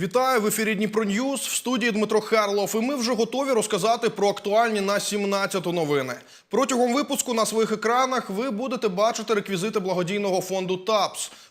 Вітаю в ефірі Дніпро Ньюз. В студії Дмитро Харлов. І ми вже готові розказати про актуальні на 17-ту новини. Протягом випуску на своїх екранах ви будете бачити реквізити благодійного фонду ТАПС.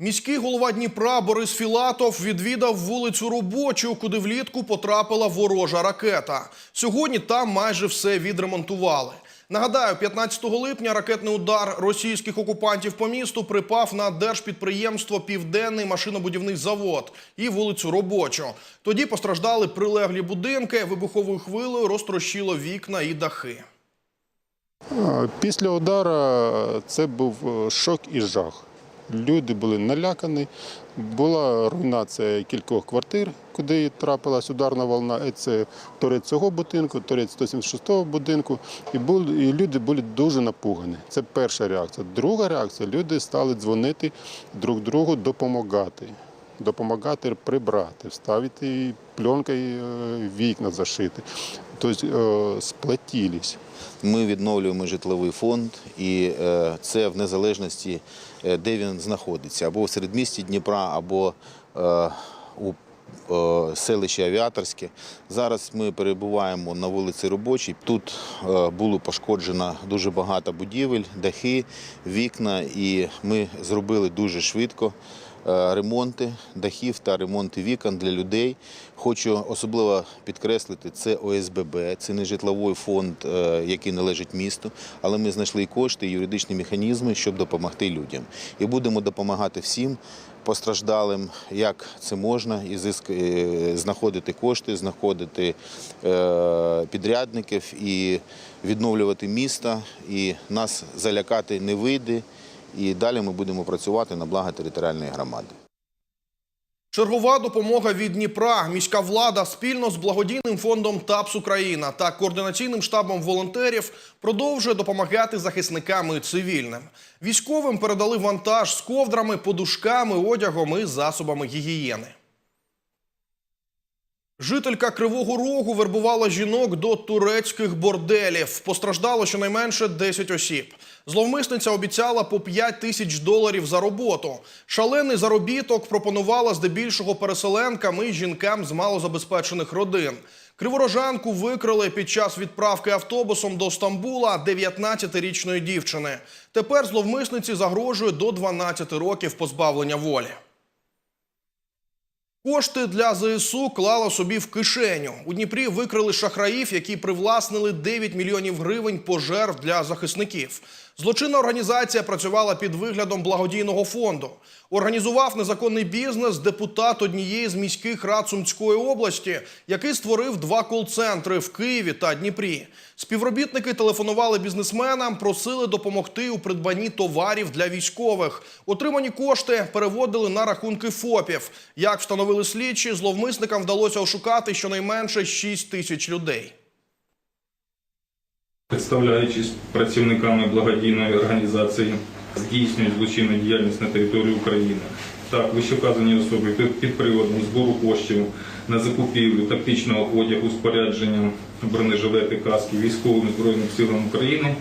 Міський голова Дніпра Борис Філатов відвідав вулицю Робочу, куди влітку потрапила ворожа ракета. Сьогодні там майже все відремонтували. Нагадаю, 15 липня ракетний удар російських окупантів по місту припав на держпідприємство Південний машинобудівний завод і вулицю Робочу. Тоді постраждали прилеглі будинки, вибуховою хвилею розтрощило вікна і дахи. Після удару це був е, шок і жах. Люди були налякані. Була руйнація кількох квартир, куди трапилась ударна волна. Це торець цього будинку, торець 176-го будинку. І, були, і люди були дуже напугані. Це перша реакція. Друга реакція люди стали дзвонити друг другу, допомагати. Допомагати прибрати, вставити пленкою е, вікна зашити. Тобто е, сплотились. Ми відновлюємо житловий фонд, і е, це в незалежності, е, де він знаходиться, або в середмісті Дніпра, або у селищі Авіаторське. Зараз ми перебуваємо на вулиці Робочій. Тут було пошкоджено дуже багато будівель, дахи, вікна, і ми зробили дуже швидко. Е, Ремонти дахів та ремонти вікон для людей. Хочу особливо підкреслити, це ОСББ, це не житловий фонд, е, який належить місту, але ми знайшли кошти і юридичні механізми, щоб допомогти людям. І будемо допомагати всім постраждалим, як це можна, і е, знаходити кошти, знаходити підрядників і відновлювати місто. І нас залякати не вийде. І далі ми будемо працювати на благо територіальної громади. Чергова допомога від Дніпра. Міська влада спільно з благодійним фондом ТАПС Україна та координаційним штабом волонтерів продовжує допомагати захисникам і цивільним. Військовим передали вантаж з ковдрами, подушками, одягом і засобами гігієни. Жителька Кривого Рогу вербувала жінок до турецьких борделів. Постраждало щонайменше 10 осіб. Зловмисниця обіцяла по 5 тисяч доларів за роботу. Шалений заробіток пропонувала здебільшого переселенкам і жінкам з малозабезпечених родин. Криворожанку викрили під час відправки автобусом до Стамбула 19-річної дівчини. Тепер зловмисниці загрожує до 12 років позбавлення волі. Кошти для ЗСУ клала собі в кишеню. У Дніпрі викрили шахраїв, які привласнили 9 мільйонів гривень пожертв для захисників. Злочинна організація працювала під виглядом благодійного фонду. Організував незаконний бізнес депутат однієї з міських рад Сумської області, який створив два кол-центри в Києві та Дніпрі. Співробітники телефонували бізнесменам, просили допомогти у придбанні товарів для військових. Отримані кошти переводили на рахунки ФОПів. Як встановили слідчі, зловмисникам вдалося ошукати щонайменше 6 тисяч людей. Представляючись працівниками благодійної організації, здійснюють злочинну діяльність на території України. Так, вищевказані особи під, приводом збору коштів на закупівлю тактичного одягу, спорядження, бронежилети, каски військовим збройним силам України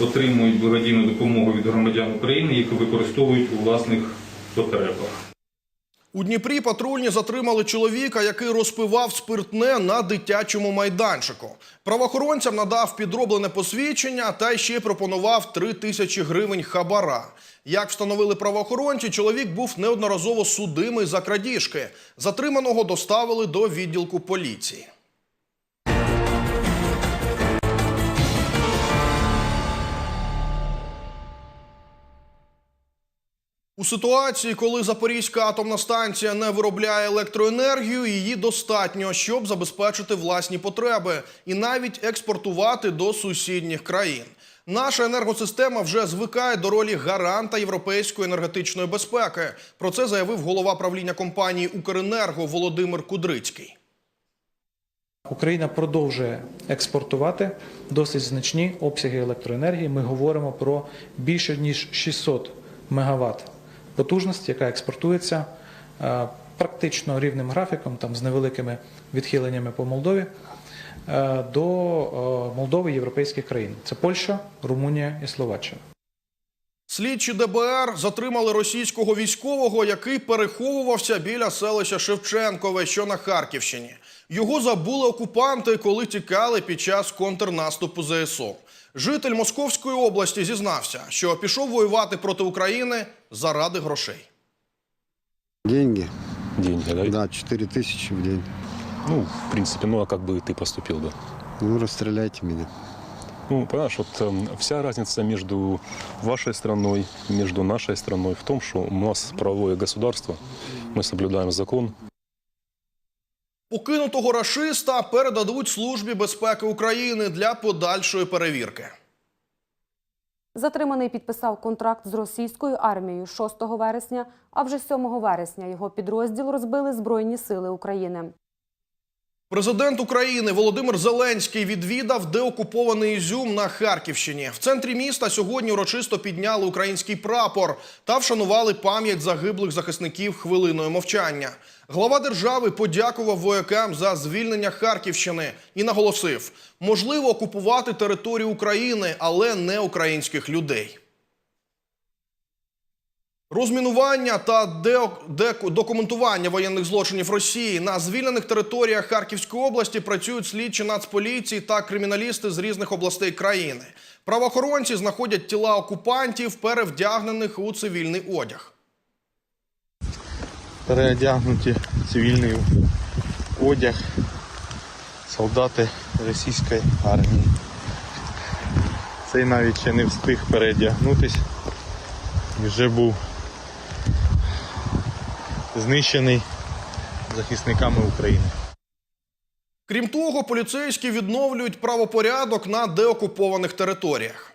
отримують благодійну допомогу від громадян України, яку використовують у власних потребах. У Дніпрі патрульні затримали чоловіка, який розпивав спиртне на дитячому майданчику. Правоохоронцям надав підроблене посвідчення та ще пропонував 3 тисячі гривень хабара. Як встановили правоохоронці, чоловік був неодноразово судимий за крадіжки. Затриманого доставили до відділку поліції. У ситуації, коли Запорізька атомна станція не виробляє електроенергію, її достатньо, щоб забезпечити власні потреби і навіть експортувати до сусідніх країн. Наша енергосистема вже звикає до ролі гаранта європейської енергетичної безпеки. Про це заявив голова правління компанії Укренерго Володимир Кудрицький. Україна продовжує експортувати досить значні обсяги електроенергії. Ми говоримо про більше ніж 600 мегаватт потужності, яка експортується е, практично рівним графіком, там з невеликими відхиленнями по Молдові е, до е, Молдови європейських країн. Це Польща, Румунія і Словаччина. Слідчі ДБР затримали російського військового, який переховувався біля селища Шевченкове, що на Харківщині. Його забули окупанти, коли тікали під час контрнаступу ЗСУ. Житель Московської області зізнався, що пішов воювати проти України заради грошей. Деньги, деньги, да? да, 4 тысячи в день. Ну, в принципе, ну а как бы ты поступил бы? Ну, расстреляйте меня. Ну, понимаешь, вот эм, вся разница между вашей страной, между нашей страной в том, что у нас правовое государство, мы соблюдаем закон, Покинутого рашиста передадуть службі безпеки України для подальшої перевірки. Затриманий підписав контракт з російською армією 6 вересня, а вже 7 вересня його підрозділ розбили Збройні сили України. Президент України Володимир Зеленський відвідав деокупований Ізюм на Харківщині. В центрі міста сьогодні урочисто підняли український прапор та вшанували пам'ять загиблих захисників хвилиною мовчання. Глава держави подякував воякам за звільнення Харківщини і наголосив: можливо окупувати територію України, але не українських людей. Розмінування та документування воєнних злочинів Росії на звільнених територіях Харківської області працюють слідчі нацполіції та криміналісти з різних областей країни. Правоохоронці знаходять тіла окупантів, перевдягнених у цивільний одяг. Переодягнуті цивільний одяг солдати російської армії. Цей навіть ще не встиг переодягнутись вже був знищений захисниками України. Крім того, поліцейські відновлюють правопорядок на деокупованих територіях.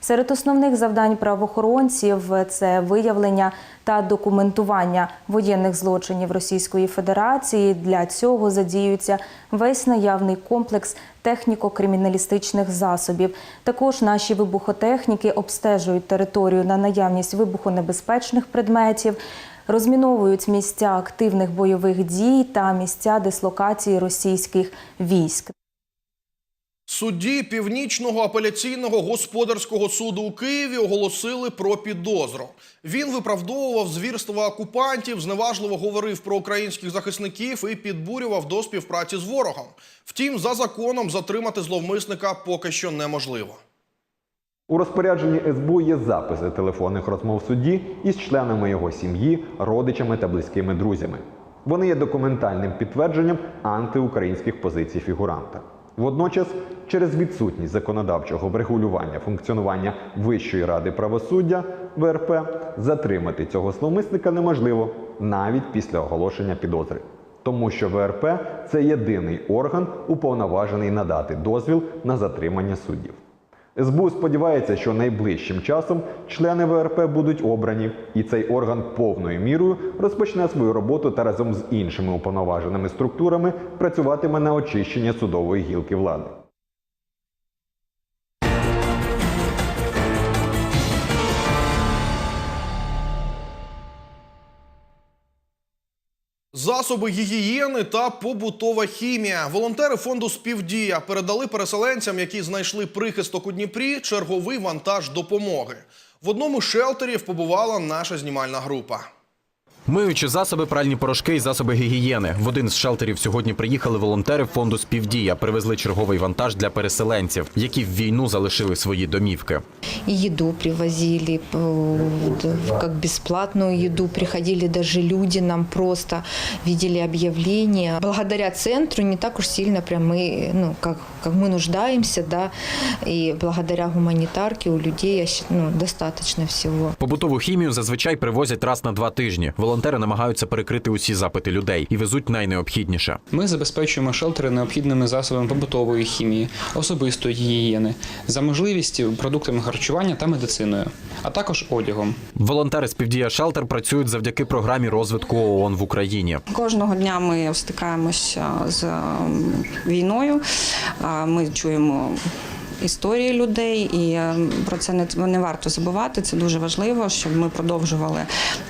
Серед основних завдань правоохоронців це виявлення та документування воєнних злочинів Російської Федерації. Для цього задіюється весь наявний комплекс техніко-криміналістичних засобів. Також наші вибухотехніки обстежують територію на наявність вибухонебезпечних предметів. Розміновують місця активних бойових дій та місця дислокації російських військ. Судді Північного апеляційного господарського суду у Києві оголосили про підозру. Він виправдовував звірства окупантів, зневажливо говорив про українських захисників і підбурював до співпраці з ворогом. Втім, за законом затримати зловмисника поки що неможливо. У розпорядженні СБУ є записи телефонних розмов судді із членами його сім'ї, родичами та близькими друзями. Вони є документальним підтвердженням антиукраїнських позицій фігуранта. Водночас, через відсутність законодавчого врегулювання функціонування Вищої ради правосуддя ВРП затримати цього зловмисника неможливо навіть після оголошення підозри. Тому що ВРП це єдиний орган, уповноважений надати дозвіл на затримання суддів. СБУ сподівається, що найближчим часом члени ВРП будуть обрані, і цей орган повною мірою розпочне свою роботу та разом з іншими уповноваженими структурами працюватиме на очищення судової гілки влади. Засоби гігієни та побутова хімія. Волонтери фонду Співдія передали переселенцям, які знайшли прихисток у Дніпрі, черговий вантаж допомоги. В одному з шелтерів побувала наша знімальна група. Миючі засоби, пральні порошки і засоби гігієни. В один з шелтерів сьогодні приїхали волонтери фонду Співдія. Привезли черговий вантаж для переселенців, які в війну залишили свої домівки. И еду привозили, э, как бесплатную еду. Приходили даже люди, нам просто видели объявления. Благодаря центру не так уж сильно прям мы, ну, как, как мы нуждаемся, да, и благодаря гуманитарке у людей я счит- ну, достаточно всего. Побутову хімію зазвичай привозять раз на два тижні. Волонтери намагаються перекрити усі запити людей і везуть найнеобхідніше. Ми забезпечуємо шелтери необхідними засобами побутової хімії, особистої гігієни, за можливістю продуктами харчування та медициною, а також одягом. Волонтери з Півдія Шелтер працюють завдяки програмі розвитку ООН в Україні. Кожного дня ми стикаємося з ем, війною. Ми чуємо. Історії людей, і е, про це не, не варто забувати. Це дуже важливо, щоб ми продовжували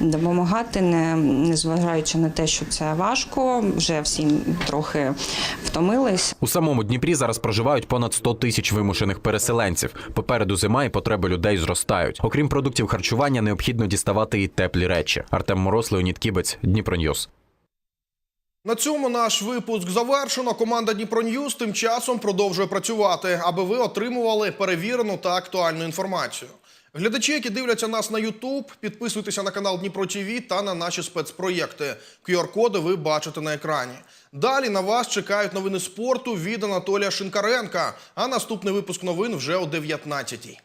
допомагати, не, зважаючи на те, що це важко. Вже всі трохи втомились. У самому Дніпрі зараз проживають понад 100 тисяч вимушених переселенців. Попереду зима і потреби людей зростають. Окрім продуктів харчування, необхідно діставати і теплі речі. Артем Мороз, Леонід Кібець, Дніпро Ньюс. На цьому наш випуск завершено. Команда Дніпро Ньюз тим часом продовжує працювати, аби ви отримували перевірену та актуальну інформацію. Глядачі, які дивляться нас на YouTube, підписуйтеся на канал Дніпро ТВ та на наші спецпроєкти. QR-коди ви бачите на екрані. Далі на вас чекають новини спорту від Анатолія Шинкаренка. А наступний випуск новин вже о 19-й.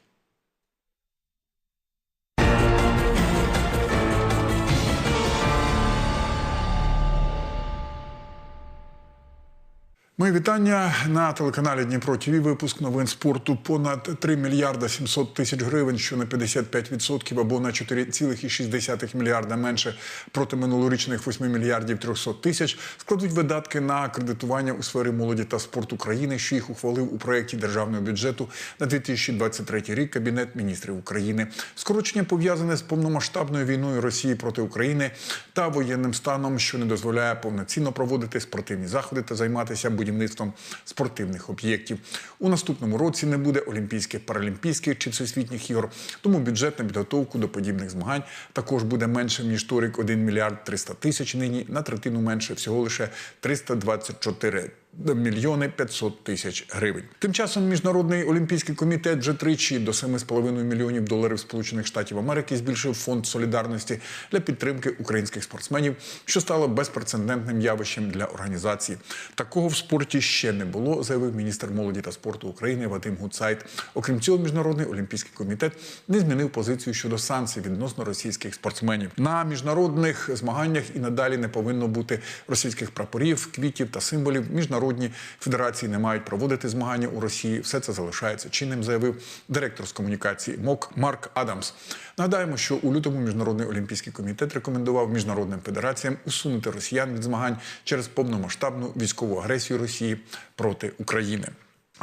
Мої вітання на телеканалі Дніпро ТВ. Випуск новин спорту понад 3 мільярда 700 тисяч гривень, що на 55% або на 4,6 мільярда менше проти минулорічних 8 мільярдів 300 тисяч складуть видатки на кредитування у сфері молоді та спорту країни, що їх ухвалив у проєкті державного бюджету на 2023 рік Кабінет міністрів України. Скорочення пов'язане з повномасштабною війною Росії проти України та воєнним станом, що не дозволяє повноцінно проводити спортивні заходи та займатися будівництвом спортивних об'єктів. У наступному році не буде олімпійських, паралімпійських чи всесвітніх ігор, тому бюджет на підготовку до подібних змагань також буде меншим ніж торік 1 мільярд 300 тисяч. Нині на третину менше всього лише 324 мільйони 500 тисяч гривень. Тим часом міжнародний олімпійський комітет вже тричі до 7,5 мільйонів доларів Сполучених Штатів Америки збільшив фонд солідарності для підтримки українських спортсменів, що стало безпрецедентним явищем для організації. Такого в спорті ще не було, заявив міністр молоді та спорту України Вадим Гуцайт. Окрім цього, міжнародний олімпійський комітет не змінив позицію щодо санкцій відносно російських спортсменів. На міжнародних змаганнях і надалі не повинно бути російських прапорів, квітів та символів. Міжнародні федерації не мають проводити змагання у Росії. Все це залишається чинним, заявив директор з комунікації МОК Марк Адамс. Нагадаємо, що у лютому міжнародний олімпійський комітет рекомендував міжнародним федераціям усунути росіян від змагань через повномасштабну військову агресію Росії проти України.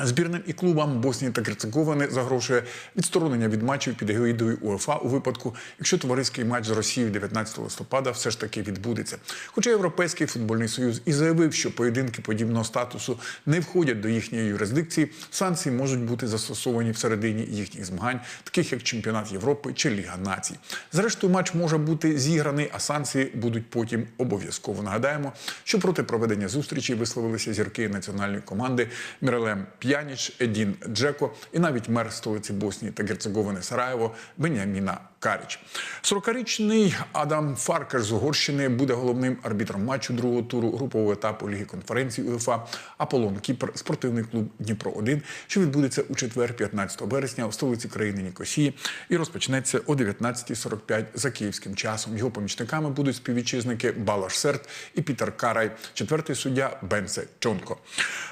Збірним і клубам Боснії та Герцеговини загрожує відсторонення від матчів під егоїдою УЕФА у випадку, якщо товариський матч з Росією 19 листопада все ж таки відбудеться. Хоча Європейський футбольний союз і заявив, що поєдинки подібного статусу не входять до їхньої юрисдикції, санкції можуть бути застосовані всередині їхніх змагань, таких як чемпіонат Європи чи Ліга націй. Зрештою, матч може бути зіграний, а санкції будуть потім обов'язково. Нагадаємо, що проти проведення зустрічі висловилися зірки національної команди Мірелем П'яніч, Едін Джеко і навіть мер столиці Боснії та Герцеговини Сараєво Беніаміна Каріч. 40-річний Адам Фаркер з Угорщини буде головним арбітром матчу другого туру групового етапу Ліги конференцій УЄФА Аполлон Кіпр, спортивний клуб Дніпро 1 що відбудеться у четвер, 15 вересня, у столиці країни Нікосії, і розпочнеться о 19.45 за київським часом. Його помічниками будуть співвітчизники Балаш Серт і Пітер Карай, четвертий суддя Бенсе Чонко.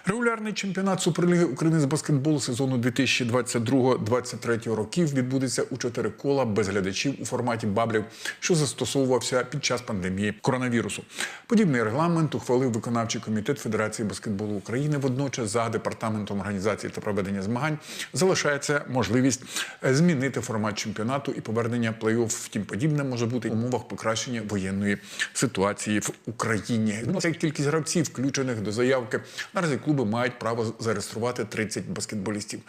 Регулярний чемпіонат Суперліги України з баскетболу сезону 2022-2023 років відбудеться у чотири кола без глядачів у форматі баблів, що застосовувався під час пандемії коронавірусу. Подібний регламент ухвалив виконавчий комітет Федерації баскетболу України. Водночас, за департаментом організації та проведення змагань залишається можливість е, змінити формат чемпіонату і повернення плей-офф. Втім, подібне може бути в умовах покращення воєнної ситуації в Україні. Ну, Це кількість гравців, включених до заявки. Наразі клуби мають право зареєструвати 30 баскетболістів.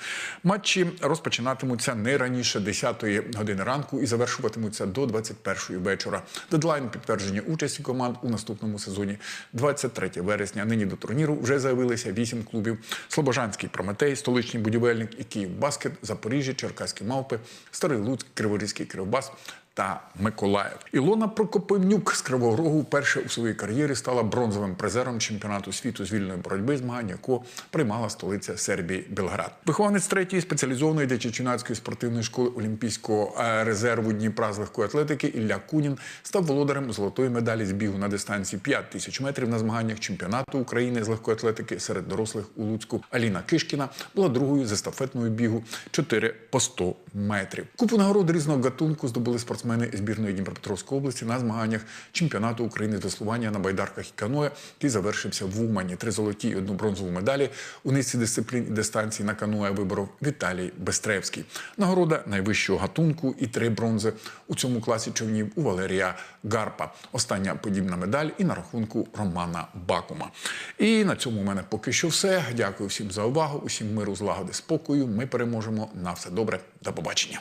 Матчі розпочинатимуться не раніше 10-ї години ранку і завершуватимуться до 21-ї вечора. Дедлайн підтвердження участі команд у наступному сезоні 23 вересня. Нині до турніру вже заявилися 8 клубів: Слобожанський Прометей, столичний будівельник і Київ Баскет, Запоріжжя, Черкаські Мавпи, Старий Луцьк, Криворізький Кривбас та Миколаїв. Ілона Прокопивнюк з Кривого Рогу вперше у своїй кар'єрі стала бронзовим призером чемпіонату світу з вільної боротьби змагань, яку приймала столиця Сербії Белград. Вихованець третьої спеціалізованої дитячо-юнацької спортивної школи Олімпійського е, резерву Дніпра з легкої атлетики Ілля Кунін став володарем золотої медалі з бігу на дистанції 5 тисяч метрів на змаганнях чемпіонату України з легкої атлетики серед дорослих у Луцьку. Аліна Кишкіна була другою з естафетного бігу 4 по 100 метрів. Купу нагород різного гатунку здобули спортсмени збірної Дніпропетровської області на змаганнях чемпіонату України з веслування на байдарках і каное, який завершився в Умані. Три золоті і одну бронзову медалі у низці дисциплін і дистанцій на каное виборов Віталій Бестревський. Нагорода найвищого гатунку і три бронзи у цьому класі човнів у Валерія Гарпа. Остання подібна медаль і на рахунку Романа Бакума. І на цьому у мене поки що все. Дякую всім за увагу. Усім миру, злагоди, спокою. Ми переможемо. На все добре. До побачення.